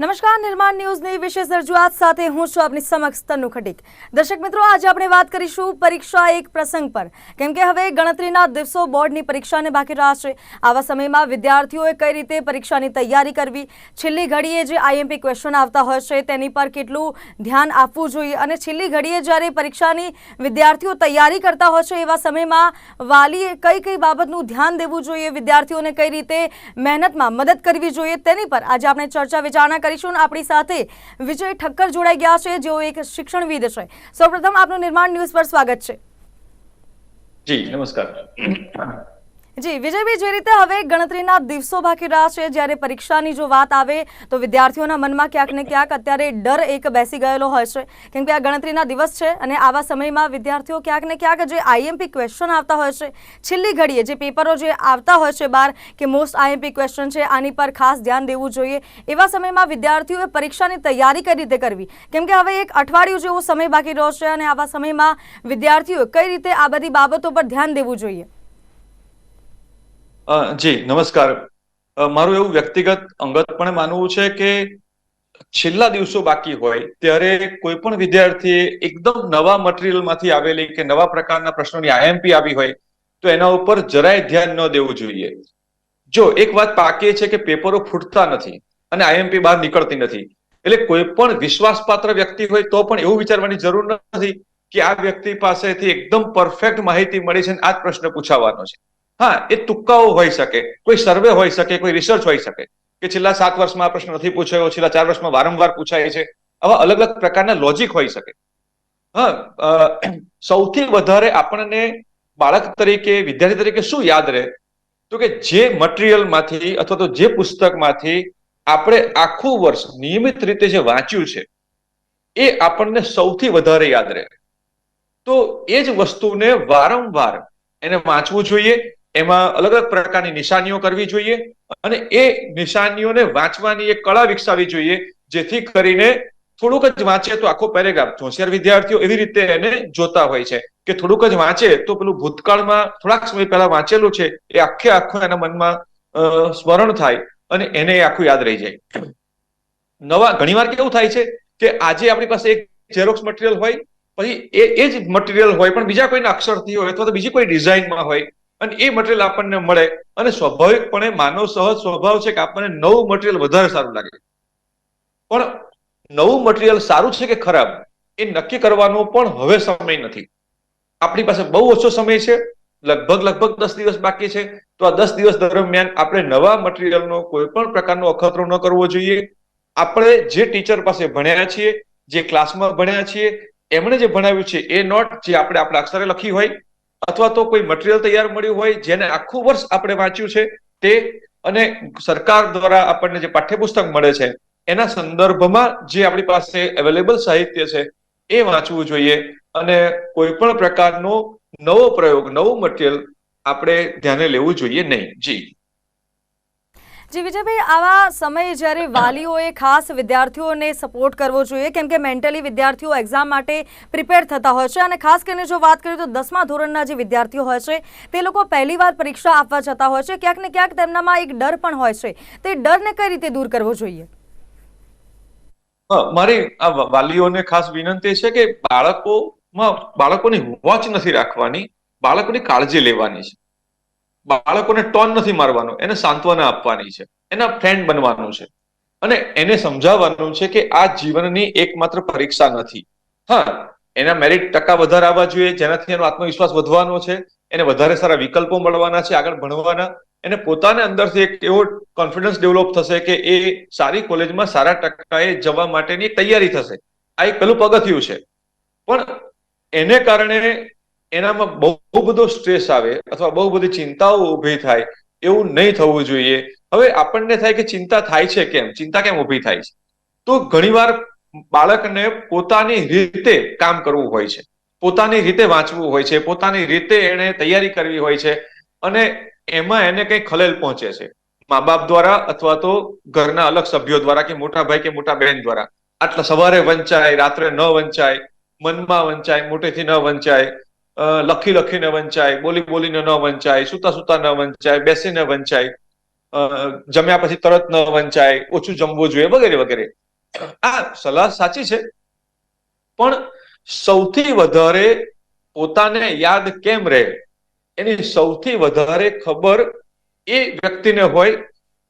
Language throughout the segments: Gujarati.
નમસ્કાર, નિર્માણ ન્યૂઝની વિશેષ રજૂઆત સાથે હું છું આપની સમક્ષ તનુ ખટીક. દર્શક મિત્રો, આજે આપણે વાત કરીશું પરીક્ષા એક પ્રસંગ પર. કેમ કે હવે ગણતરીના દિવસો બોર્ડની પરીક્ષાને બાકી રહ્યા છે આવા સમયમાં વિદ્યાર્થીઓએ કઈ રીતે પરીક્ષાની તૈયારી કરવી? છેલ્લી ઘડીએ જે આઈએમપી ક્વેશ્ચન આવતા હોય છે, તેની પર કેટલું ધ્યાન આપવું જોઈએ? અને છેલ્લી ઘડીએ જ્યારે પરીક્ષાની વિદ્યાર્થીઓ તૈયારી કરતા હોય છે, એવા સમયમાં વાલીએ કઈ કઈ બાબતનું ધ્યાન દેવું જોઈએ? વિદ્યાર્થીઓને કઈ રીતે મહેનતમાં મદદ કરવી જોઈએ? તેની પર આજે આપણે ચર્ચા વિચારણા કરીશું આપણી સાથે વિજય ઠક્કર જોડાઈ ગયા છે. જેઓ એક શિક્ષણવિદ છે. સૌપ્રથમ આપનું નિર્માણ ન્યૂઝ પર સ્વાગત છે. જી, નમસ્કાર. જી, વિજયભાઈ, જે રીતે હવે ગણતરીના દિવસો બાકી રહ્યા છે, જ્યારે પરીક્ષાની જો વાત આવે, તો વિદ્યાર્થીઓના મનમાં ક્યાંક ને ક્યાંક અત્યારે ડર એક બેસી ગયેલો હોય છે. કેમ કે આ ગણતરીના દિવસ છે અને આવા સમયમાં વિદ્યાર્થીઓ ક્યાંક ને ક્યાંક જે આઈએમપી ક્વેશ્ચન આવતા હોય છે, છેલ્લી ઘડીએ જે પેપરો જે આવતા હોય છે બહાર, કે મોસ્ટ આઈએમપી ક્વેશ્ચન છે, આની પર ખાસ ધ્યાન દેવું જોઈએ. એવા સમયમાં વિદ્યાર્થીઓએ પરીક્ષાની તૈયારી કઈ રીતે કરવી? કેમ કે હવે એક અઠવાડિયું જેવો સમય બાકી રહ્યો છે અને આવા સમયમાં વિદ્યાર્થીઓ કઈ રીતે આ બધી બાબતો પર ધ્યાન દેવું જોઈએ? જી, નમસ્કાર. મારું એવું વ્યક્તિગત અંગતપણે માનવું છે કે છેલ્લા દિવસો બાકી હોય ત્યારે કોઈ પણ વિદ્યાર્થીએ એકદમ નવા મટીરિયલમાંથી આવેલી કે નવા પ્રકારના પ્રશ્નોની આઈએમપી આવી હોય તો એના ઉપર જરાય ધ્યાન ન દેવું જોઈએ. જો એક વાત પાકી છે કે પેપરો ફૂટતા નથી અને આઈએમપી બહાર નીકળતી નથી, એટલે કોઈ પણ વિશ્વાસપાત્ર વ્યક્તિ હોય તો પણ એવું વિચારવાની જરૂર નથી કે આ વ્યક્તિ પાસેથી એકદમ પરફેક્ટ માહિતી મળી છે અને આ જ પ્રશ્ન પૂછાવાનો છે. હા, એ તુક્કાઓ હોઈ શકે, કોઈ સર્વે હોઈ શકે, કોઈ રિસર્ચ હોઈ શકે. કે છેલ્લા સાત વર્ષમાં આ પ્રશ્ન નથી પૂછાયો, છેલ્લા ચાર વર્ષમાં વારંવાર પૂછાય છે. આવા અલગ અલગ પ્રકારના લોજિક હોઈ શકે. હા સૌથી વધારે આપણને બાળક તરીકે, વિદ્યાર્થી તરીકે શું યાદ રહે? તો કે જે મટીરિયલમાંથી અથવા તો જે પુસ્તકમાંથી આપણે આખું વર્ષ નિયમિત રીતે જે વાંચ્યું છે, એ આપણને સૌથી વધારે યાદ રહે. તો એ જ વસ્તુને વારંવાર એને વાંચવું જોઈએ એમાં અલગ અલગ પ્રકારની નિશાનીઓ કરવી જોઈએ અને એ નિશાનીઓને વાંચવાની એક કળા વિકસાવવી જોઈએ, જેથી કરીને થોડુંક જ વાંચે તો આખો પેરેગ્રાફ, હોશિયાર વિદ્યાર્થીઓ એવી રીતે એને જોતા હોય છે કે થોડુંક જ વાંચે તો પેલું ભૂતકાળમાં થોડાક સમય પહેલા વાંચેલું છે, એ આખે આખું એના મનમાં સ્મરણ થાય અને એને આખું યાદ રહી જાય. નવા, ઘણીવાર કેવું થાય છે કે આજે આપણી પાસે એક ઝેરોક્સ મટીરિયલ હોય, પછી એ એ જ મટીરિયલ હોય પણ બીજા કોઈના અક્ષરથી હોય અથવા તો બીજી કોઈ ડિઝાઇનમાં હોય અને એ મટીરિયલ આપણને મળે. અને સ્વાભાવિકપણે માનવ સહજ સ્વભાવ છે કે આપણને નવું મટીરિયલ વધારે સારું લાગે. પણ નવું મટીરિયલ સારું છે કે ખરાબ, એ નક્કી કરવાનો પણ હવે સમય નથી. આપણી પાસે બહુ ઓછો સમય છે, લગભગ લગભગ દસ દિવસ બાકી છે, તો આ દસ દિવસ દરમિયાન આપણે નવા મટીરિયલનો કોઈ પણ પ્રકારનો અખતરો ન કરવો જોઈએ. આપણે જે ટીચર પાસે ભણ્યા છીએ, જે ક્લાસમાં ભણ્યા છીએ, એમણે જે ભણાવ્યું છે, એ નોટ જે આપણે આપણા અક્ષરે લખી હોય અથવા તો કોઈ મટીરિયલ તૈયાર મળ્યું હોય જેને આખું વર્ષ આપણે વાંચ્યું છે, તે અને સરકાર દ્વારા આપણને જે પાઠ્યપુસ્તક મળે છે, એના સંદર્ભમાં જે આપણી પાસે અવેલેબલ સાહિત્ય છે, એ વાંચવું જોઈએ અને કોઈ પણ પ્રકારનો નવો પ્રયોગ, નવું મટીરિયલ આપણે ધ્યાને લેવું જોઈએ નહીં. જી. જી વિજયભાઈ, આવા સમયે જ્યારે વાલીઓએ ખાસ વિદ્યાર્થીઓને સપોર્ટ કરવો જોઈએ, કેમ કે મેન્ટલી વિદ્યાર્થીઓ એક્ઝામ માટે પ્રિપેર થતા હોય છે અને ખાસ કરીને જો વાત કરીએ તો દસમા ધોરણના જે વિદ્યાર્થીઓ હોય છે, તે લોકો પહેલીવાર પરીક્ષા આપવા જતા હોય છે. ક્યાંક ને ક્યાંક તેમનામાં એક ડર પણ હોય છે. તે ડરને કઈ રીતે દૂર કરવો જોઈએ? મારી આ વાલીઓને ખાસ વિનંતી છે કે બાળકોમાં બાળકોની વોચ નથી રાખવાની, બાળકોની કાળજી લેવાની છે. બાળકોને ટોન નથી મારવાનો, એને સાંત્વના આપવાની છે, એના ફ્રેન્ડ બનવાનું છે. અને એને સમજાવવાનું છે કે આ જીવનની એકમાત્ર પરીક્ષા નથી. હા, એના મેરિટ ટકા વધારે આવવા જોઈએ, જેનાથી એનો આત્મવિશ્વાસ વધવાનો છે, એને વધારે સારા વિકલ્પો મળવાના છે, આગળ ભણવાના. એને પોતાને અંદરથી એક એવો કોન્ફિડન્સ ડેવલપ થશે કે એ સારી કોલેજમાં સારા ટકાએ જવા માટેની તૈયારી થશે. આ એક પેલું પગથિયું છે. પણ એને કારણે એનામાં બહુ બધો સ્ટ્રેસ આવે અથવા બહુ બધી ચિંતાઓ ઊભી થાય એવું નહીં થવું જોઈએ. હવે આપણને થાય કે ચિંતા થાય છે કેમ? ચિંતા કેમ ઊભી થાય છે? તો ઘણીવાર બાળકને પોતાની રીતે કામ કરવું હોય છે. પોતાની રીતે વાંચવું હોય છે. પોતાની રીતે એને તૈયારી કરવી હોય છે. અને એમાં એને કંઈ ખલેલ પહોંચે છે. મા બાપ દ્વારા અથવા તો ઘરના અલગ સભ્યો દ્વારા કે મોટા ભાઈ કે મોટા બહેન દ્વારા. આટલા સવારે વંચાય, રાત્રે ન વંચાય, મનમાં વંચાય, મોટેથી ન વંચાય લખી લખીને વંચાય, બોલી બોલીને ન વંચાય, સુતા સુતા ન વંચાય, બેસીને વંચાય જમ્યા પછી તરત ન વંચાય, ઓછું જમવું જોઈએ વગેરે વગેરે. આ સલાહ સાચી છે, પણ સૌથી વધારે પોતાને યાદ કેમ રહે? એની સૌથી વધારે ખબર એ વ્યક્તિને હોય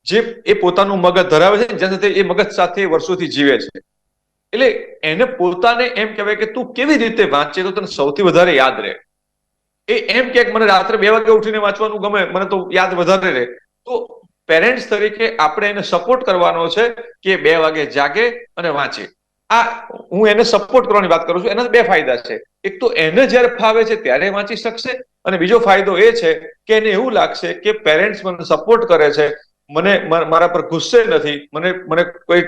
જે એ પોતાનું મગજ ધરાવે છે જેના સાથે એ મગજ સાથે વર્ષોથી જીવે છે. એટલે એને પોતાને એમ કહેવાય કે તું કેવી રીતે વાંચે તો તને સૌથી વધારે યાદ રહે. એ એમ કે મને રાત્રે બે વાગે ઉઠીને વાંચવાનું ગમે, મને તો યાદ વધારે રહે. તો પેરેન્ટ્સ તરીકે આપણે એને સપોર્ટ કરવાનો છે કે બે વાગે જાગે અને વાંચે. આ હું એને સપોર્ટ કરવાની વાત કરું છું, એના બે ફાયદા છે. એક તો એને જ્યારે ફાવે છે ત્યારે વાંચી શકશે અને બીજો ફાયદો એ છે કે એને એવું લાગશે કે પેરેન્ટ્સ મને સપોર્ટ કરે છે. મને, મારા પર ગુસ્સે નથી, મને મને કોઈ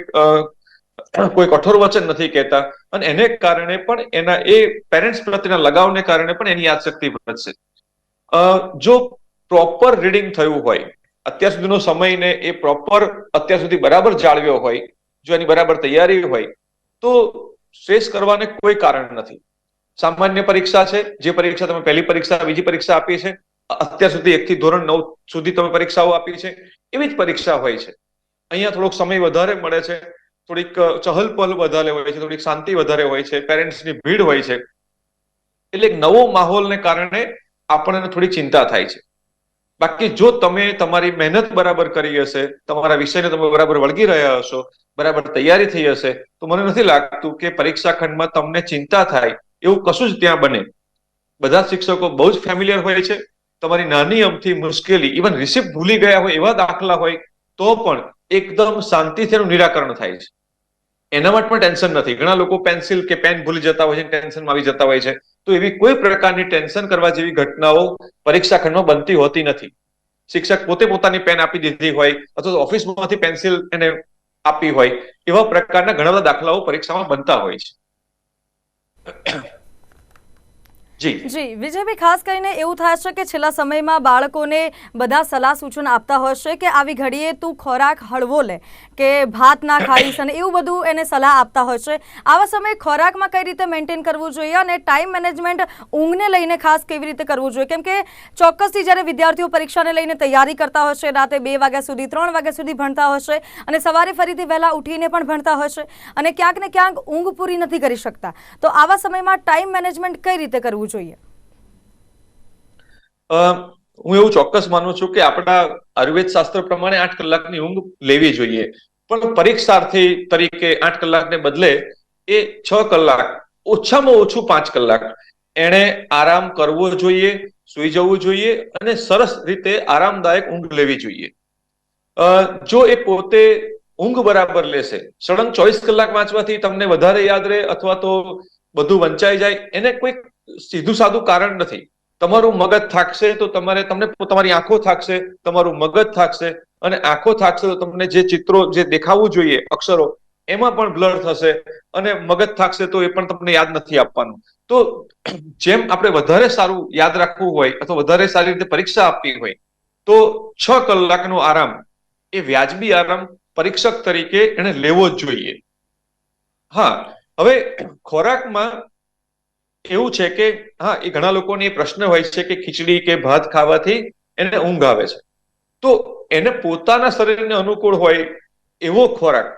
કોઈ કઠોર વચન નથી કહેતા. અને એને કારણે પણ એના એ પેરેન્ટ્સ પ્રત્યેના લગાવને કારણે પણ એની યાદશક્તિ વધશે. જો પ્રોપર રીડિંગ થયું હોય, અત્યાર સુધીનો સમયને એ પ્રોપર અત્યાર સુધી બરાબર જાળવ્યો હોય, જો એની બરાબર તૈયારી હોય, તો સ્ટ્રેસ કરવાને કોઈ કારણ નથી. સામાન્ય પરીક્ષા છે, જે પરીક્ષા તમે પહેલી પરીક્ષા, બીજી પરીક્ષા આપી છે, અત્યાર સુધી એક થી ધોરણ નવ સુધી તમે પરીક્ષાઓ આપી છે, એવી જ પરીક્ષા હોય છે. અહીંયા થોડોક સમય વધારે મળે છે થોડીક ચહલ પહલ વધારે હોય છે, થોડીક શાંતિ વધારે હોય છે પેરેન્ટ્સની ભીડ હોય છે, એટલે એક નવો માહોલને કારણે આપણને થોડી ચિંતા થાય છે. બાકી જો તમે તમારી મહેનત બરાબર કરી હશે, તમારા વિષયને તમે બરાબર વળગી રહ્યા હશો, બરાબર તૈયારી થઈ હશે, તો મને નથી લાગતું કે પરીક્ષા ખંડમાં તમને ચિંતા થાય, એવું કશું જ ત્યાં બને. બધા શિક્ષકો બહુ જ ફેમિલિયર હોય છે, તમારી નાની અમથી મુશ્કેલી ઇવન રિસિપ્ટ ભૂલી ગયા હોય એવા દાખલા હોય, તો પણ એકદમ શાંતિથી એનું નિરાકરણ થાય છે. એના માટે પણ ટેન્શન નથી. ઘણા લોકો પેન્સિલ કે પેન ભૂલી જતા હોય છે, ટેન્શનમાં આવી જતા હોય છે. તો એવી કોઈ પ્રકારની ટેન્શન કરવા જેવી ઘટનાઓ પરીક્ષા ખંડમાં બનતી હોતી નથી. શિક્ષક પોતે પોતાની પેન આપી દીધી હોય અથવા ઓફિસમાંથી પેન્સિલ એને આપી હોય એવા પ્રકારના ઘણા બધા દાખલાઓ પરીક્ષામાં બનતા હોય છે. જી. વિજયભાઈ, ખાસ કરીને એવું થાય છે કે છેલ્લા સમયમાં બાળકોને બધા સલાહ સૂચન આપતા હોય છે કે આવી ઘડીએ તું ખોરાક હળવો લે, કે ભાત ના ખાઈશ અને એવું બધું એને સલાહ આપતા હોય છે. આવા સમયે ખોરાકમાં કઈ રીતે મેન્ટેન કરવું જોઈએ અને ટાઈમ મેનેજમેન્ટ ઊંઘને લઈને ખાસ કેવી રીતે કરવું જોઈએ? કેમ કે ચોક્કસથી જ્યારે વિદ્યાર્થીઓ પરીક્ષાને લઈને તૈયારી કરતા હોય છે, રાતે બે વાગ્યા સુધી, ત્રણ વાગ્યા સુધી ભણતા છે અને સવારે ફરીથી વહેલા ઉઠીને પણ ભણતા હોય છે અને ક્યાંક ને ક્યાંક ઊંઘ પૂરી નથી કરી શકતા. તો આવા સમયમાં ટાઈમ મેનેજમેન્ટ કઈ રીતે કરવું જોઈએ? અ, હું એવું ચોક્કસ માનું છું કે આપણા આયુર્વેદ શાસ્ત્ર પ્રમાણે આઠ કલાકની ઊંઘ લેવી જોઈએ. પણ પરીક્ષાર્થી તરીકે આઠ કલાકને બદલે એ છ કલાક ઓછામાં ઓછું પાંચ કલાક એણે આરામ કરવો જોઈએ સુઈ જવું જોઈએ અને સરસ રીતે આરામદાયક ઊંઘ લેવી જોઈએ. જો એ પોતે ઊંઘ બરાબર લેશે સડન ચોવીસ કલાક વાંચવાથી તમને વધારે યાદ રહે અથવા તો બધું વંચાઈ જાય એને કોઈ સીધું સાદું કારણ નથી. તમારું મગજ થાકશે તો તમારે તમને તમારી આંખો થાકશે, તમારું મગજ થાકશે અને આંખો થાકશે તો તમને જે ચિત્રો જે દેખાવું જોઈએ અક્ષરો, એમાં પણ બ્લર થશે અને મગજ થાકશે તો એ પણ તમને યાદ નથી આપવાનું. તો જેમ આપણે વધારે સારું યાદ રાખવું હોય અથવા વધારે સારી રીતે પરીક્ષા આપવી હોય, તો છ કલાકનો આરામ એ વ્યાજબી આરામ પરીક્ષક તરીકે એને લેવો જ જોઈએ. હા, હવે ખોરાકમાં એવું છે કે, હા, એ ઘણા લોકોને એ પ્રશ્ન હોય છે કે ખીચડી કે ભાત ખાવાથી એને ઊંઘ આવે છે. તો એને પોતાના શરીરને અનુકૂળ હોય એવો ખોરાક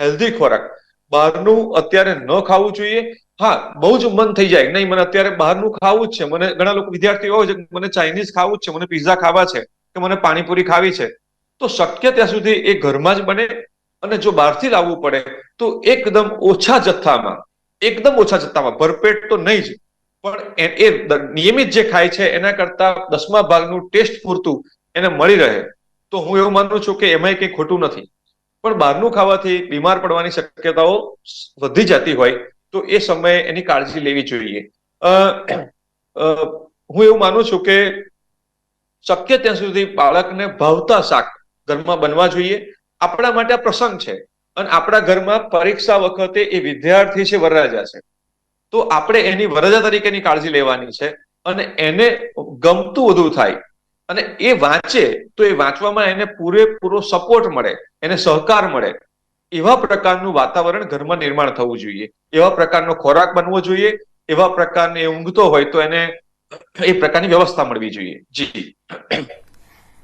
હેલ્ધી ખોરાક, બહારનું અત્યારે ન ખાવું જોઈએ. હા, બહુ જ મન થઈ જાય. નહીં, મને અત્યારે બહારનું ખાવું જ છે. મને ઘણા લોકો, વિદ્યાર્થીઓ હોય છે મને ચાઇનીઝ ખાવું જ છે, મને પિઝા ખાવા છે કે મને પાણીપુરી ખાવી છે. તો શક્ય ત્યાં સુધી એ ઘરમાં જ બને અને જો બહારથી લાવવું પડે તો એકદમ ઓછા જથ્થામાં એકદમ ઓછા જથ્થામાં. ભરપેટ તો નહીં જ. પણ એ નિયમિત જે ખાય છે, એના કરતા દસમા ભાગનું ટેસ્ટ પૂરતું એને મળી રહે. તો હું એવું માનું છું કે એમાંય કંઈ ખોટું નથી. પણ બહારનું ખાવાથી બીમાર પડવાની શક્યતાઓ વધી જતી હોય તો એ સમયે એની કાળજી લેવી જોઈએ. હું એવું માનું છું કે શક્ય ત્યાં સુધી બાળકને ભાવતા શાક ઘરમાં બનવા જોઈએ. આપણા માટે આ પ્રસંગ છે. અને આપણા ઘરમાં પરીક્ષા વખતે એ વિદ્યાર્થી છે વરરાજા છે. તો આપણે એની વરરાજા તરીકેની કાળજી લેવાની છે અને એને ગમતું વધુ થાય. અને એ વાંચે તો એ વાંચવામાં એને પૂરેપૂરો સપોર્ટ મળે, એને સહકાર મળે. એવા પ્રકારનું વાતાવરણ ઘરમાં નિર્માણ થવું જોઈએ. એવા પ્રકારનો ખોરાક બનવો જોઈએ. એવા પ્રકારને ઊંઘતો હોય તો એને એ પ્રકારની વ્યવસ્થા મળવી જોઈએ. જી.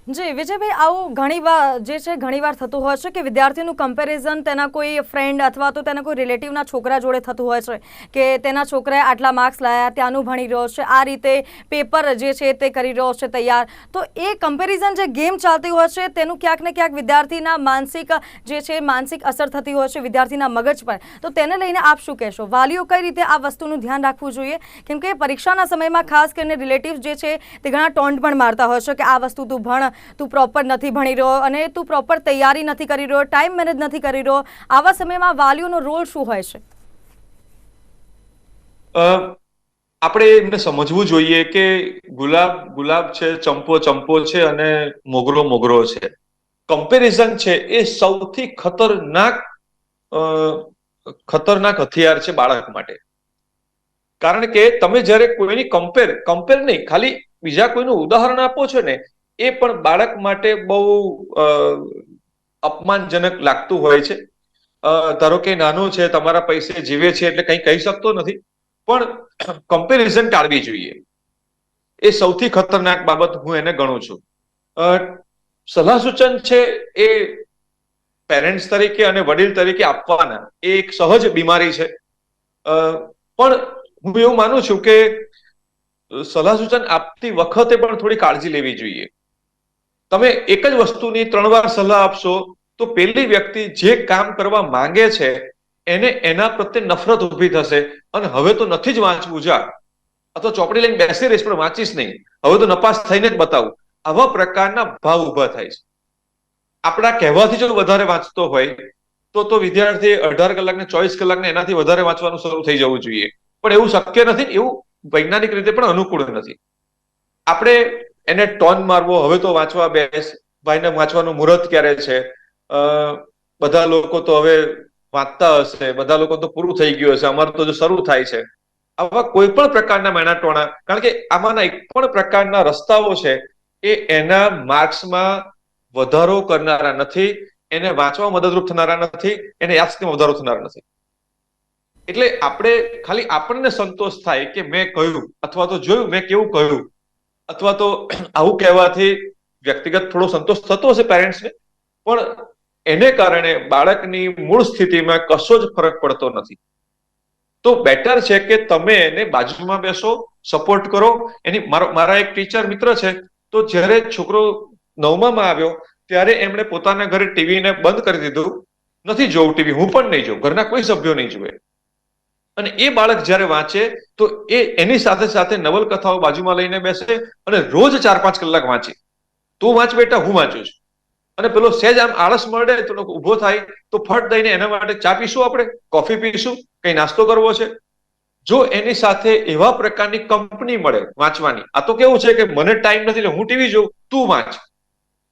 જી, વિજયભાઈ, આવું ઘણીવાર જે છે, ઘણીવાર થતું હોય છે કે વિદ્યાર્થીનું કમ્પેરિઝન તેના કોઈ ફ્રેન્ડ અથવા તો તેના કોઈ રિલેટિવના છોકરા જોડે થતું હોય છે કે તેના છોકરાએ આટલા માર્ક્સ લાયા, ત્યાંનું ભણી રહ્યો છે, આ રીતે પેપર જે છે તે કરી રહ્યો છે, તૈયાર. તો એ કમ્પેરિઝન જે ગેમ ચાલતી હોય છે, તેનું ક્યાંક ને ક્યાંક વિદ્યાર્થીના માનસિક જે છે, માનસિક અસર થતી હોય છે વિદ્યાર્થીના મગજ પર. તો તેને લઈને આપ શું કહેશો? વાલીઓ કઈ રીતે આ વસ્તુનું ધ્યાન રાખવું જોઈએ? કેમ કે પરીક્ષાના સમયમાં ખાસ કરીને રિલેટિવ્સ જે છે, તે ઘણા ટોન્ટ પણ મારતા હોય છે કે આ વસ્તુ તું ભણ તું પ્રોપર નથી ભણી રહ્યો અને તું પ્રોપર તૈયારી નથી કરી રહ્યો ટાઈમ મેનેજ નથી કરી રહ્યો, આવા સમયમાં વાલીઓનો રોલ શું હોય છે? આપણે એમને સમજવું જોઈએ કે ગુલાબ ગુલાબ છે, ચંપો ચંપો છે અને મોગરો મોગરો છે. કમ્પેરિઝન છે એ સૌથી ખતરનાક ખતરનાક હથિયાર છે બાળક માટે. કારણ કે તમે જ્યારે કોઈની કમ્પેર કમ્પેર નહીં, ખાલી બીજા કોઈનું ઉદાહરણ આપો છો ને એ પણ બાળક માટે બહુ અપમાનજનક લાગતું હોય છે. ધારો કે નાનો છે, તમારા પૈસે જીવે છે એટલે કંઈ કહી શકતો નથી. પણ કમ્પેરિઝન ટાળવી જોઈએ. એ સૌથી ખતરનાક બાબત હું એને ગણું છું. સલાહ સૂચન છે એ પેરેન્ટ્સ તરીકે અને વડીલ તરીકે આપવાના. એ એક સહજ બીમારી છે. પણ હું એવું માનું છું કે સલાહ સૂચન આપતી વખતે પણ થોડી કાળજી લેવી જોઈએ. તમે એક જ વસ્તુની ત્રણ વાર સલાહ આપશો, તો પેલી વ્યક્તિ જે કામ કરવા માંગે છે, એને એના પ્રત્યે નફરત ઊભી થશે. અને હવે તો નથી જ વાંચવું, જા. અથવા ચોપડી લઈને બેસી રહીશ, પણ વાંચીશ નહીં. હવે તો નપાસ થઈને જ બતાવું. આવા પ્રકારના ભાવ ઊભા થાય છે. આપણા કહેવાથી જો વધારે વાંચતો હોય, તો તો વિદ્યાર્થી અઢાર કલાક ને ચોવીસ કલાક ને એનાથી વધારે વાંચવાનું શરૂ થઈ જવું જોઈએ. પણ એવું શક્ય નથી એવું વૈજ્ઞાનિક રીતે પણ અનુકૂળ નથી. આપણે એને ટોન મારવો, હવે તો વાંચવા બેસ, ભાઈને વાંચવાનું મુહૂર્ત ક્યારે છે? બધા લોકો તો હવે વાંચતા હશે, બધા લોકો તો પૂરું થઈ ગયું હશે, અમારું તો જો શરૂ થાય છે. આવા કોઈ પણ પ્રકારના મેણા ટોણા, કારણ કે આમાંના એક પણ પ્રકારના રસ્તાઓ છે, એ એના માર્ક્સમાં વધારો કરનારા નથી, એને વાંચવા મદદરૂપ થનારા નથી, એને યાદશક્તિમાં વધારો થનારા નથી. એટલે આપણે ખાલી આપણને સંતોષ થાય કે મેં કહ્યું, અથવા તો જોયું, મેં કેવું કહ્યું અથવા તો આવું કહેવાથી વ્યક્તિગત થોડો સંતોષ થતો હશે પેરેન્ટ્સને પણ એને કારણે બાળકની મૂળ સ્થિતિમાં કશો જ ફરક પડતો નથી. તો બેટર છે કે તમે એને બાજુમાં બેસો સપોર્ટ કરો. એની મારો એક ટીચર મિત્ર છે, તો જ્યારે છોકરો નવમામાં આવ્યો, ત્યારે એમણે પોતાના ઘરે ટીવીને બંધ કરી દીધું. નથી જોવું ટીવી હું પણ નહીં જોઉં, ઘરના કોઈ સભ્યો નહીં જુએ. અને એ બાળક જ્યારે વાંચે, તો એ એની સાથે સાથે નવલકથાઓ બાજુમાં લઈને બેસે અને રોજ ચાર પાંચ કલાક વાંચે. તું વાંચ બેટા, હું વાંચું છું. અને પેલો સહેજ આમ આળસ મળે, તો ઊભો થાય, તો ફટ દઈને એના માટે ચા પીશું આપણે, કોફી પીશું, કઈ નાસ્તો કરવો છે? જો એની સાથે એવા પ્રકારની કંપની મળે વાંચવાની, આ તો કેવું છે કે મને ટાઈમ નથી, એટલે હું ટીવી જોઉં, તું વાંચ.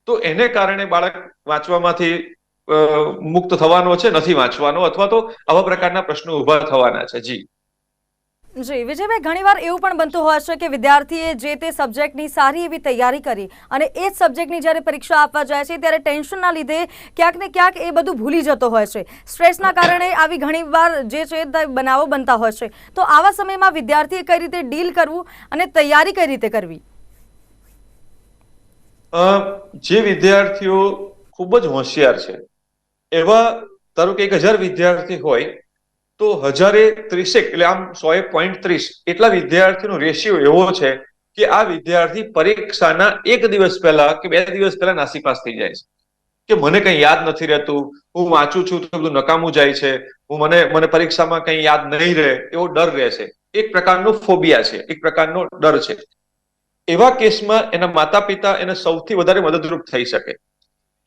તો એને કારણે બાળક વાંચવામાંથી મુક્ત થવાનો છે નથી વાંચવાનો અથવા તો આવા પ્રકારના પ્રશ્નો ઊભા થવાના છે. જી. જી વિજયભાઈ ઘણીવાર એવું પણ બનતું હોય છે કે વિદ્યાર્થીએ જે તે સબ્જેક્ટની સારી એવી તૈયારી કરી અને એ જ સબ્જેક્ટની જ્યારે પરીક્ષા આપવા જાય છે ત્યારે ટેન્શનના લીધે ક્યાંક ને ક્યાંક એ બધું ભૂલી જતો હોય છે. સ્ટ્રેસના કારણે આવી ઘણીવાર જે છે બનાવો બનતા હોય છે. તો આવા સમયમાં વિદ્યાર્થીએ કઈ રીતે ડીલ કરવું અને તૈયારી કઈ રીતે કરવી? જે વિદ્યાર્થીઓ ખૂબ જ હોશિયાર છે એવા ધારો કે એક હજાર વિદ્યાર્થી હોય, તો હજારે ત્રીસેક, એટલે આમ સો એ પોઈન્ટ ત્રીસ, એટલા વિદ્યાર્થીનો રેશિયો એવો છે કે આ વિદ્યાર્થી પરીક્ષાના એક દિવસ પહેલા કે બે દિવસ પહેલા નાસીપાસ થઈ જાય છે. કે મને કંઈ યાદ નથી રહેતું, હું વાંચું છું તો બધું નકામું જાય છે, હું મને મને પરીક્ષામાં કંઈ યાદ નહીં રહે, એવો ડર રહે છે. એક પ્રકારનો ફોબિયા છે, એક પ્રકારનો ડર છે. એવા કેસમાં એના માતા પિતા એને સૌથી વધારે મદદરૂપ થઈ શકે.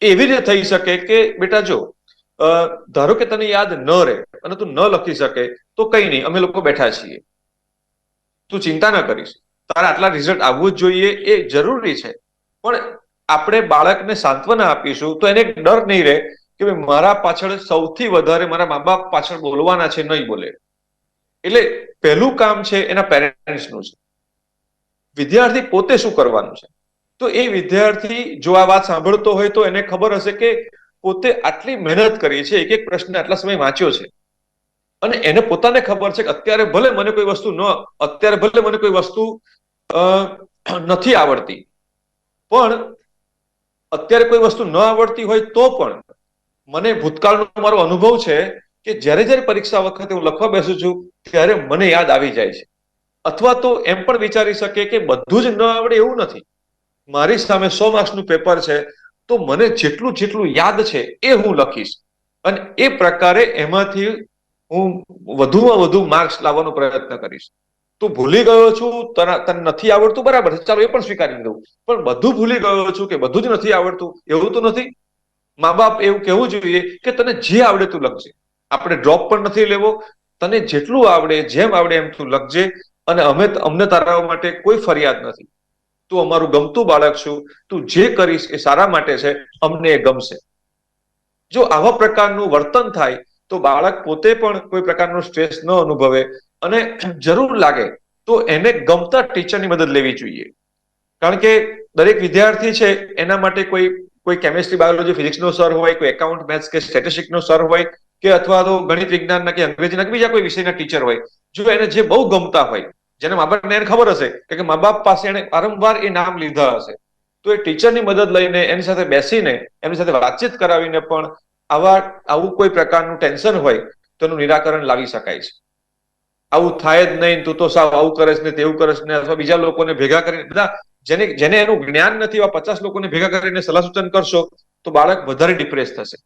એવી રીતે થઈ શકે કે, બેટા જો ધારો કે તને યાદ ન રહે અને તું ન લખી શકે, તો કઈ નહીં, અમે લોકો બેઠા છીએ. તું ચિંતા ન કરીશ. તારે આટલા રિઝલ્ટ આવવું જ જોઈએ એ જરૂરી છે. પણ આપણે બાળકને સાંત્વના આપીશું, તો એને ડર નહીં રહે કે ભાઈ મારા પાછળ સૌથી વધારે મારા મા બાપ પાછળ બોલવાના છે, નહીં બોલે. એટલે પહેલું કામ છે એના પેરેન્ટ્સનું છે. વિદ્યાર્થી પોતે શું કરવાનું છે? તો એ વિદ્યાર્થી જો આ વાત સાંભળતો હોય તો એને ખબર હશે કે પોતે આટલી મહેનત કરી છે એક એક પ્રશ્ન આટલા સમય વાંચ્યો છે. અને એને પોતાને ખબર છે કે અત્યારે ભલે મને કોઈ વસ્તુ ન, અત્યારે ભલે મને કોઈ વસ્તુ નથી આવડતી. પણ અત્યારે કોઈ વસ્તુ ન આવડતી હોય તો પણ મને ભૂતકાળનો મારો અનુભવ છે કે જ્યારે જ્યારે પરીક્ષા વખતે હું લખવા બેસું છું, ત્યારે મને યાદ આવી જાય છે. અથવા તો એમ પણ વિચારી શકે કે બધું જ ન આવડે એવું નથી. મારી સામે સો માર્ક્સનું પેપર છે, તો મને જેટલું જેટલું યાદ છે એ હું લખીશ. અને એ પ્રકારે એમાંથી હું વધુમાં વધુ માર્ક્સ લાવવાનો પ્રયત્ન કરીશ. તું ભૂલી ગયો છું, તને નથી આવડતું? બરાબર છે, ચાલો એ પણ સ્વીકારી દઉં પણ બધું ભૂલી ગયો છું કે બધું જ નથી આવડતું? એવું તો નથી? મા બાપ એવું કહેવું જોઈએ કે તને જે આવડે તું લખજે. આપણે ડ્રોપ પણ નથી લેવો. તને જેટલું આવડે, જેમ આવડે એમ તું લખજે. અને અમે અમને તારા માટે કોઈ ફરિયાદ નથી. તું અમારું ગમતું બાળક છું, તું જે કરીશ એ સારા માટે છે, અમને એ ગમશે. જો આવા પ્રકારનું વર્તન થાય, તો બાળક પોતે પણ કોઈ પ્રકારનો સ્ટ્રેસ ન અનુભવે અને જરૂર લાગે તો એને ગમતા ટીચરની મદદ લેવી જોઈએ. કારણ કે દરેક વિદ્યાર્થી છે, એના માટે કોઈ કોઈ કેમિસ્ટ્રી બાયોલોજી ફિઝિક્સનો સર હોય, કોઈ એકાઉન્ટ મેથ્સ કે સ્ટેટિસ્ટિકનો સર હોય કે અથવા તો ગણિત વિજ્ઞાનના કે અંગ્રેજીના કે બીજા કોઈ વિષયના ટીચર હોય, જો એને જે બહુ ગમતા હોય જેને મા બાપને એને ખબર હશે કે મા બાપ પાસે એને વારંવાર એ નામ લીધા હશે. તો એ ટીચરની મદદ લઈને એની સાથે બેસીને એમની સાથે વાતચીત કરાવીને પણ આવા, આવું કોઈ પ્રકારનું ટેન્શન હોય તો એનું નિરાકરણ લાવી શકાય છે. આવું થાય જ નહીં, તું તો સાવ આવું કરે ને તેવું કરે ને અથવા બીજા લોકોને ભેગા કરીને, બધા જેને જેને એનું જ્ઞાન નથી એવા પચાસ લોકોને ભેગા કરીને સલાહ સૂચન કરશો તો બાળક વધારે ડિપ્રેસ થશે.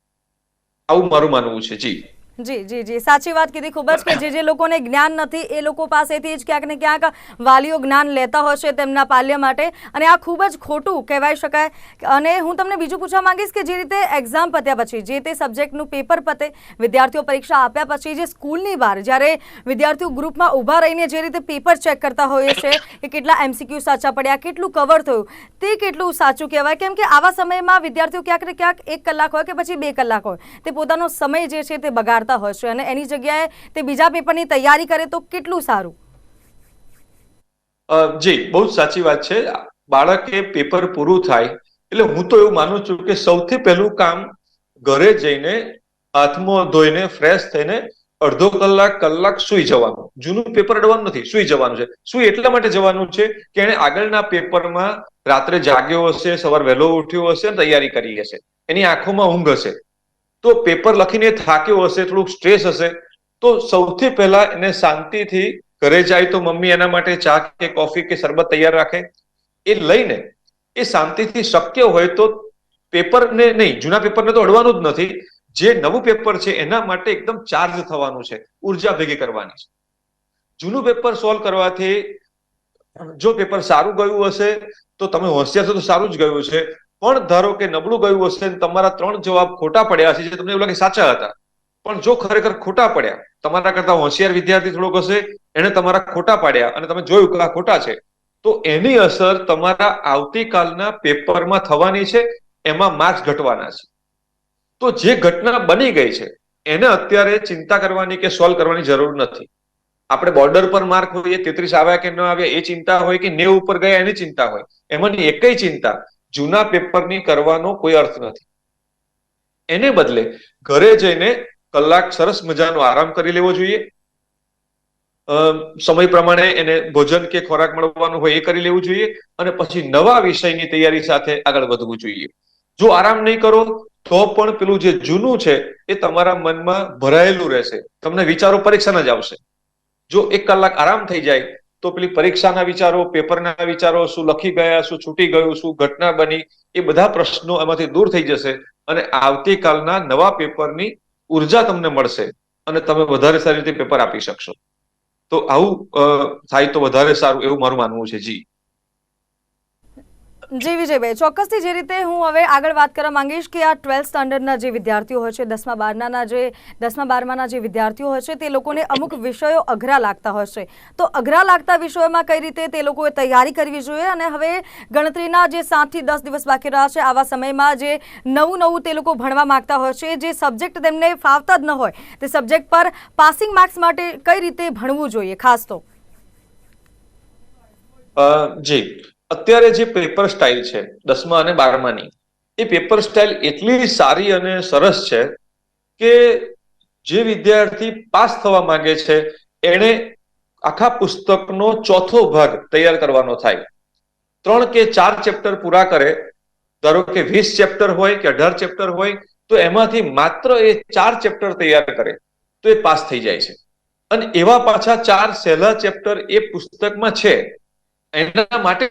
આવું મારું માનવું છે. જી. જી જી જી. સાચી વાત કીધી ખૂબ જ કે જે જે લોકોને જ્ઞાન નથી, એ લોકો પાસેથી જ ક્યાંક ને ક્યાંક વાલીઓ જ્ઞાન લેતા હશે તેમના પાલ્ય માટે. અને આ ખૂબ જ ખોટું કહેવાય શકાય. અને હું તમને બીજું પૂછવા માંગીશ કે જે રીતે એક્ઝામ પત્યા પછી, જે તે સબ્જેક્ટનું પેપર પતે, વિદ્યાર્થીઓ પરીક્ષા આપ્યા પછી જે સ્કૂલની બહાર જ્યારે વિદ્યાર્થીઓ ગ્રુપમાં ઊભા રહીને જે રીતે પેપર ચેક કરતા હોઈએ છે, કે કેટલા એમસીક્યુ સાચા પડ્યા, કેટલું કવર થયું, તે કેટલું સાચું કહેવાય? કેમ કે આવા સમયમાં વિદ્યાર્થીઓ ક્યાંક ને ક્યાંક એક કલાક હોય કે પછી બે કલાક હોય. તે પોતાનો સમય જે છે તે બગાડતા હોય હશે અને એની જગ્યાએ તે બીજા પેપરની તૈયારી કરે તો કેટલું સારું? જી, બહુ સાચી વાત છે. બાળકે પેપર પૂરું થાય, એટલે હું તો એવું માનું છું કે સૌથી પહેલું કામ ઘરે જઈને હાથમાં ધોઈને ફ્રેશ થઈને અડધો કલાક કલાક સુઈ જવાનું. જૂનું પેપર અડવાનું નથી, સુઈ જવાનું છે. સુઈ એટલા માટે જવાનું છે કે એને આગળના પેપરમાં રાત્રે જાગ્યો હશે, સવાર વહેલો ઉઠ્યો હશે તૈયારી કરી હશે. એની આંખોમાં ઊંઘ હશે. તો પેપર લખીને થાક્યો હશે, થોડુંક સ્ટ્રેસ હશે. તો સૌથી પહેલા એને શાંતિથી ઘરે જાય તો મમ્મી એના માટે ચા કે કોફી કે શરબત તૈયાર રાખે. એ લઈને એ શાંતિથી શક્ય હોય તો પેપરને નહીં, જૂના પેપરને તો અડવાનું જ નથી. જે નવું પેપર છે એના માટે એકદમ ચાર્જ થવાનું છે, ઊર્જા ભેગી કરવાની છે. જૂનું પેપર સોલ્વ કરવાથી જો પેપર સારું ગયું હશે, તો તમે હોશિયાર છો તો સારું જ ગયું છે. પણ ધારો કે નબળું ગયું હશે તમારા ત્રણ જવાબ ખોટા પડ્યા હશે, જે તમને એવું લાગે સાચા હતા. પણ જો ખરેખર ખોટા પડ્યા, તમારા કરતા હોશિયાર વિદ્યાર્થી થોડોક હશે એને તમારા ખોટા પાડ્યા અને તમે જોયું કે આ ખોટા છે. તો એની અસર તમારા આવતીકાલના પેપરમાં થવાની છે, એમાં માર્ક્સ ઘટવાના છે. તો જે ઘટના બની ગઈ છે, એને અત્યારે ચિંતા કરવાની કે સોલ્વ કરવાની જરૂર નથી. આપણે બોર્ડર પર માર્ક હોઈએ, તેત્રીસ આવ્યા કે ન આવ્યા, એ ચિંતા હોય કે નેવ ઉપર ગયા એની ચિંતા હોય. એમાંની એકય ચિંતા જૂના પેપરની કરવાનો કોઈ અર્થ નથી. એને બદલે ઘરે જઈને કલાક સરસ મજાનો આરામ કરી લેવો જોઈએ. સમય પ્રમાણે એને ભોજન કે ખોરાક મળવાનું હોય એ કરી લેવું જોઈએ અને પછી નવા વિષયની તૈયારી સાથે આગળ વધવું જોઈએ. જો આરામ નહીં કરો, તો પણ પેલું જે જૂનું છે એ તમારા મનમાં ભરાયેલું રહેશે. તમને વિચારો પરીક્ષાના જ આવશે. જો એક કલાક આરામ થઈ જાય તો પેલી પરીક્ષાના વિચારો, પેપરના વિચારો, શું લખી ગયા, શું છૂટી ગયું, શું ઘટના બની, એ બધા પ્રશ્નો એમાંથી દૂર થઈ જશે અને આવતીકાલના નવા પેપરની ઊર્જા તમને મળશે અને તમે વધારે સારી રીતે પેપર આપી શકશો. તો આવું થાય તો વધારે સારું એવું મારું માનવું છે. જી. જી વિજયભાઈ ચોક્કસથી જે રીતે હું હવે આગળ વાત કરવા માંગીશ કે આ ટ્વેલ્થ સ્ટાન્ડર્ડના જે વિદ્યાર્થીઓ હોય છે, દસમા બારના જે, દસમા બારમાના જે વિદ્યાર્થીઓ હોય છે, તે લોકોને અમુક વિષયો અઘરા લાગતા હોય છે. તો અઘરા લાગતા વિષયોમાં કઈ રીતે તે લોકોએ તૈયારી કરવી જોઈએ અને હવે ગણતરીના જે સાતથી દસ દિવસ બાકી રહ્યા છે, આવા સમયમાં જે નવું નવું તે લોકો ભણવા માંગતા હોય છે, જે સબ્જેક્ટ તેમને ફાવતા જ ન હોય, તે સબ્જેક્ટ પર પાસિંગ માર્ક્સ માટે કઈ રીતે ભણવું જોઈએ, ખાસ તો? જી. અત્યારે જે પેપર સ્ટાઇલ છે, દસમા અને બારમાની, એ પેપર સ્ટાઇલ એટલી સારી અને સરસ છે કે જે વિદ્યાર્થી પાસ થવા માંગે છે એને આખા પુસ્તકનો ચોથો ભાગ તૈયાર કરવાનો થાય. ત્રણ કે ચાર ચેપ્ટર પૂરા કરે, ધારો કે વીસ ચેપ્ટર હોય કે અઢાર ચેપ્ટર હોય, તો એમાંથી માત્ર એ ચાર ચેપ્ટર તૈયાર કરે, તો એ પાસ થઈ જાય છે. અને એવા પાછા ચાર સહેલા ચેપ્ટર એ પુસ્તકમાં છે. એના માટે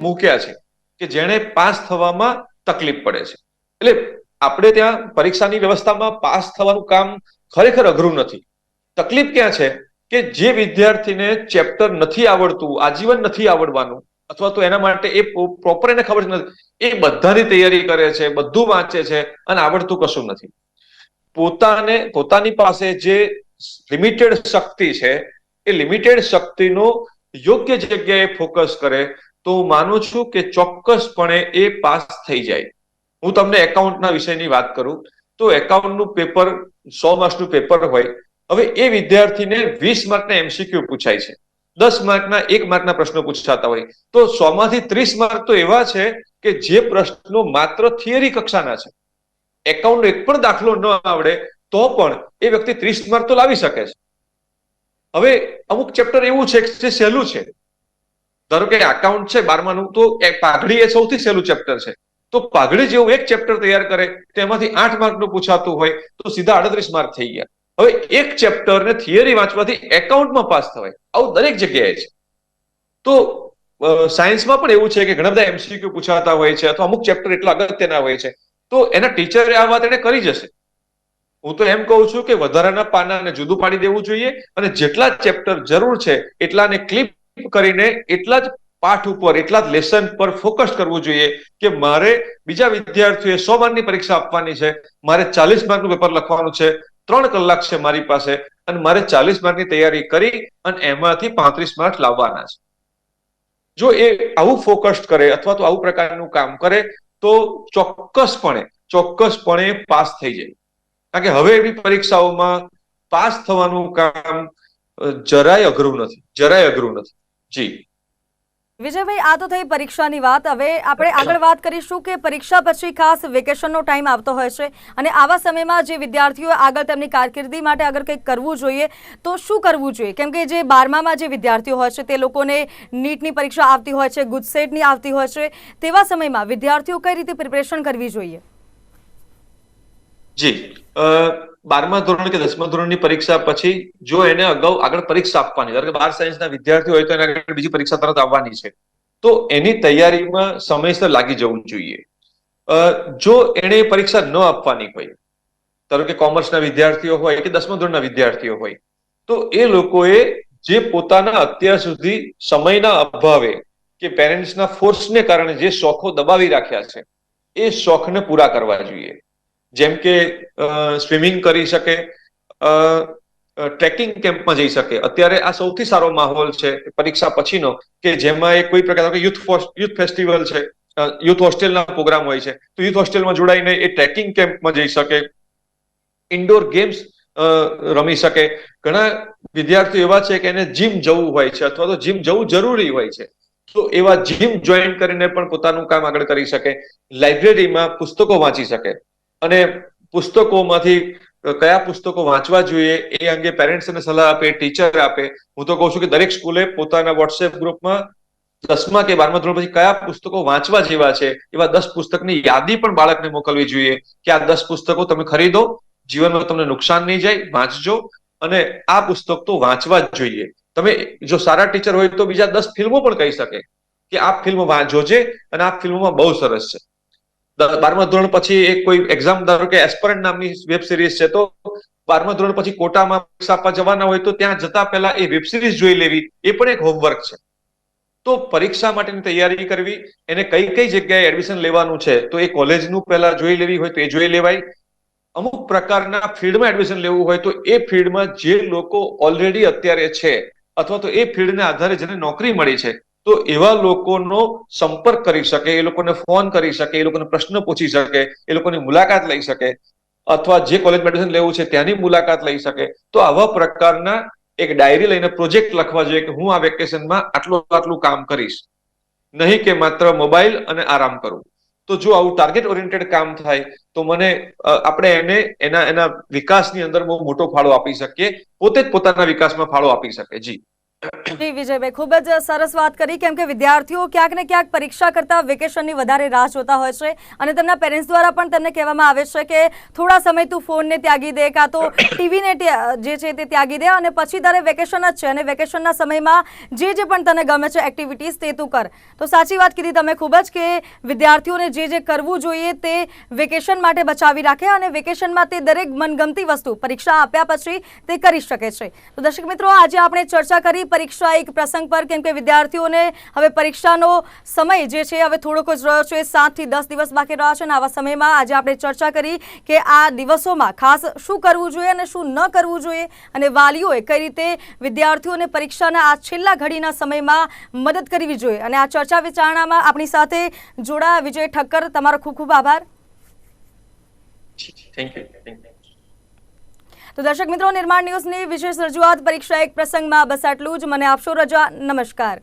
મૂક્યા છે કે જેણે પાસ થવામાં તકલીફ પડે છે. એટલે આપણે ત્યાં પરીક્ષાની વ્યવસ્થામાં પાસ થવાનું કામ ખરેખર અઘરું નથી. તકલીફ ક્યાં છે? કે જે વિદ્યાર્થીને ચેપ્ટર નથી આવડતું, આજીવન નથી આવડવાનું, અથવા તો એના માટે એ પ્રોપર એને ખબર નથી, એ બધાની તૈયારી કરે છે, બધું વાંચે છે અને આવડતું કશું નથી. પોતાને, પોતાની પાસે જે લિમિટેડ શક્તિ છે, એ લિમિટેડ શક્તિનો યોગ્ય જગ્યાએ ફોકસ કરે, તો હું માનું છું કે ચોક્કસપણે એ પાસ થઈ જાય. હું તમને એકાઉન્ટના વિષયની વાત કરું, તો એકાઉન્ટનું પેપર સો માર્ક્સનું પેપર હોય, હવે એ વિદ્યાર્થીને વીસ માર્કના એમસીક્યુ પૂછાય છે. દસ માર્કના, એક માર્કના પ્રશ્નો પૂછાતા હોય. તો સો માંથી ત્રીસ માર્ક તો એવા છે કે જે પ્રશ્નો માત્ર થિયરી કક્ષાના છે. એકાઉન્ટ એક પણ દાખલો ન આવડે, તો પણ એ વ્યક્તિ ત્રીસ માર્ક તો લાવી શકે છે. હવે અમુક ચેપ્ટર એવું છે જે સહેલું છે. ધારો કે અકાઉન્ટ છે બારમાનું, તો પાઘડી એ સૌથી સહેલું ચેપ્ટર છે. તો પાઘડી જેવું એક ચેપ્ટર તૈયાર કરે તેમાંથી આઠ માર્કનું પૂછાતું હોય, તો સીધા આડત્રીસ માર્ક થઈ ગયા. હવે એક ચેપ્ટર ને થિયરી વાંચવાથી એકાઉન્ટમાં પાસ થવાય. આવું દરેક જગ્યાએ છે. તો સાયન્સમાં પણ એવું છે કે ઘણા બધા એમસીક્યુ પૂછાતા હોય છે, અથવા અમુક ચેપ્ટર એટલા અગત્યના હોય છે. તો એના ટીચરે આ વાત એને કરી જશે હું તો એમ કહું છું કે વધારાના પાનાને જુદું પાડી દેવું જોઈએ અને જેટલા ચેપ્ટર જરૂર છે એટલાને ક્લિપ કરીને એટલા જ પાઠ ઉપર, એટલા જ લેસન પર ફોકસ કરવું જોઈએ કે મારે બીજા વિદ્યાર્થીઓએ સો માર્કની પરીક્ષા આપવાની છે, મારે ચાલીસ માર્કનું પેપર લખવાનું છે, ત્રણ કલાક છે મારી પાસે અને મારે ચાલીસ માર્કની તૈયારી કરી અને એમાંથી પાંત્રીસ માર્ક લાવવાના છે. જો એ આવું ફોકસ કરે અથવા તો આવું પ્રકારનું કામ કરે તો ચોક્કસપણે ચોક્કસપણે પાસ થઈ જાય. કારણ કે હવે એવી પરીક્ષાઓમાં પાસ થવાનું કામ જરાય અઘરું નથી જરાય અઘરું નથી. જી. વિજયભાઈ આ તો થઈ પરીક્ષાની વાત. હવે આપણે આગળ વાત કરીશું કે પરીક્ષા પછી ખાસ વેકેશનનો ટાઈમ આવતો હોય છે અને આવા સમયમાં જે વિદ્યાર્થીઓ આગળ તેમની કારકિર્દી માટે આગળ કંઈક કરવું જોઈએ તો શું કરવું જોઈએ? કેમ કે જે બારમામાં જે વિદ્યાર્થીઓ હોય છે તે લોકોને નીટની પરીક્ષા આવતી હોય છે ગુજસેટની આવતી હોય છે તેવા સમયમાં વિદ્યાર્થીઓ કઈ રીતે પ્રિપરેશન કરવી જોઈએ? જી. બારમા ધોરણ કે દસમા ધોરણની પરીક્ષા પછી જો એને અગાઉ આગળ પરીક્ષા આપવાની, ધારો કે બાર સાયન્સના વિદ્યાર્થીઓ હોય તો એને આગળ બીજી પરીક્ષા તરત આવવાની છે. તો એની તૈયારીમાં સમયસર લાગી જવું જોઈએ. જો એને પરીક્ષા ન આપવાની હોય, ધારો કે કોમર્સના વિદ્યાર્થીઓ હોય કે દસમા ધોરણના વિદ્યાર્થીઓ હોય, તો એ લોકોએ જે પોતાના અત્યાર સુધી સમયના અભાવે કે પેરેન્ટ્સના ફોર્સને કારણે જે શોખો દબાવી રાખ્યા છે, એ શોખને પૂરા કરવા જોઈએ. જેમ કે સ્વિમિંગ કરી શકે ટ્રેકિંગ કેમ્પમાં જઈ શકે. અત્યારે આ સૌથી સારો માહોલ છે, પરીક્ષા પછીનો, કે જેમાં એ કોઈ પ્રકારનો યુથ યુથ ફેસ્ટિવલ છે યુથ હોસ્ટેલના પ્રોગ્રામ હોય છે, તો યુથ હોસ્ટેલમાં જોડાઈને એ ટ્રેકિંગ કેમ્પમાં જઈ શકે, ઇન્ડોર ગેમ્સ રમી શકે. ઘણા વિદ્યાર્થીઓ એવા છે કે એને જીમ જવું હોય છે, અથવા તો જીમ જવું જરૂરી હોય છે. તો એવા જીમ જોઈન કરીને પણ પોતાનું કામ આગળ કરી શકે, લાઇબ્રેરીમાં પુસ્તકો વાંચી શકે. અને પુસ્તકોમાંથી, કયા પુસ્તકો વાંચવા જોઈએ એ અંગે પેરેન્ટ્સને સલાહ આપે ટીચર આપે. હું તો કહું છું કે દરેક સ્કૂલે પોતાના વોટ્સએપ ગ્રુપમાં દસમા કે બારમા ધોરણ પછી કયા પુસ્તકો વાંચવા જેવા છે એવા દસ પુસ્તકની યાદી પણ બાળકને મોકલવી જોઈએ કે આ દસ પુસ્તકો તમે ખરીદો, જીવનમાં તમને નુકસાન નહીં જાય, વાંચજો અને આ પુસ્તક તો વાંચવા જ જોઈએ. તમે જો સારા ટીચર હોય તો બીજા દસ ફિલ્મો પણ કહી શકે કે આ ફિલ્મ જોજે અને આ ફિલ્મોમાં બહુ સરસ છે. બારમા ધોરણ પછી એક કોઈ એક્ઝામ ધારો કે એસ્પરન્ટ નામની વેબ સિરીઝ છે, તો બારમા ધોરણ પછી કોટામાં પરીક્ષા આપવા જવાના હોય તો ત્યાં જતા પહેલા એ વેબ સિરીઝ જોઈ લેવી. એ પણ એક હોમવર્ક છે. તો પરીક્ષા માટેની તૈયારી કરવી, એને કઈ કઈ જગ્યાએ એડમિશન લેવાનું છે, તો એ કોલેજનું પહેલા જોઈ લેવી હોય તો એ જોઈ લેવાય. અમુક પ્રકારના ફિલ્ડમાં એડમિશન લેવું હોય તો એ ફિલ્ડમાં જે લોકો ઓલરેડી અત્યારે છે, અથવા તો એ ફિલ્ડને આધારે જેને નોકરી મળી છે તો એવા લોકોનો સંપર્ક કરી શકે, એ લોકોને ફોન કરી શકે, એ લોકોને પ્રશ્ન પૂછી શકે, એ લોકોની મુલાકાત લઈ શકે, અથવા જે કોલેજ એડમિશન લેવું છે ત્યાંની મુલાકાત લઈ શકે. તો આવા પ્રકારના એક ડાયરી લઈને પ્રોજેક્ટ લખવા જોઈએ કે હું આ વેકેશનમાં આટલું આટલું કામ કરીશ. નહીં કે માત્ર મોબાઈલ અને આરામ કરું. તો જો આવું ટાર્ગેટ ઓરિએન્ટેડ કામ થાય, તો મને આપણે એને, એના એના વિકાસની અંદર બહુ મોટો ફાળો આપી શકીએ, પોતે જ પોતાના વિકાસમાં ફાળો આપી શકે. જી. જી, વિજયભાઈ, ખૂબ જ સરસ વાત કરી. કેમ કે વિદ્યાર્થીઓ ક્યાંક ને ક્યાંક પરીક્ષા કરતા વેકેશનની વધારે રાહ જોતા હોય છે અને તેમના પેરેન્ટ્સ દ્વારા પણ તેમને કહેવામાં આવે છે કે થોડા સમય તું ફોનને ત્યાગી દે કાં તો ટીવીને જે છે તે ત્યાગી દે અને પછી તારે વેકેશન જ છે અને વેકેશનના સમયમાં જે જે પણ તને ગમે છે એક્ટિવિટીઝ તે તું કર. તો સાચી વાત કીધી તમે ખૂબ જ કે વિદ્યાર્થીઓને જે જે કરવું જોઈએ તે વેકેશન માટે બચાવી રાખે અને વેકેશનમાં તે દરેક મનગમતી વસ્તુ પરીક્ષા આપ્યા પછી તે કરી શકે છે. તો દર્શક મિત્રો, આજે આપણે ચર્ચા કરી પરીક્ષા એક પ્રસંગ પર, કેમ કે વિદ્યાર્થીઓને હવે પરીક્ષાનો સમય જે છે હવે થોડોક જ રહ્યો છે, સાતથી દસ દિવસ બાકી રહ્યા છે અને આવા સમયમાં આજે આપણે ચર્ચા કરી કે આ દિવસોમાં ખાસ શું કરવું જોઈએ અને શું ન કરવું જોઈએ અને વાલીઓએ કઈ રીતે વિદ્યાર્થીઓને પરીક્ષાના આ છેલ્લા ઘડીના સમયમાં મદદ કરવી જોઈએ. અને આ ચર્ચા વિચારણામાં આપણી સાથે જોડાયા વિજય ઠક્કર, તમારો ખૂબ ખૂબ આભાર. થેન્ક યુ તો દર્શક મિત્રો, નિર્માણ ન્યૂઝની વિશેષ રજૂઆત પરીક્ષા એક પ્રસંગમાં. બસ આટલું જ. મને આપશો રજા. નમસ્કાર.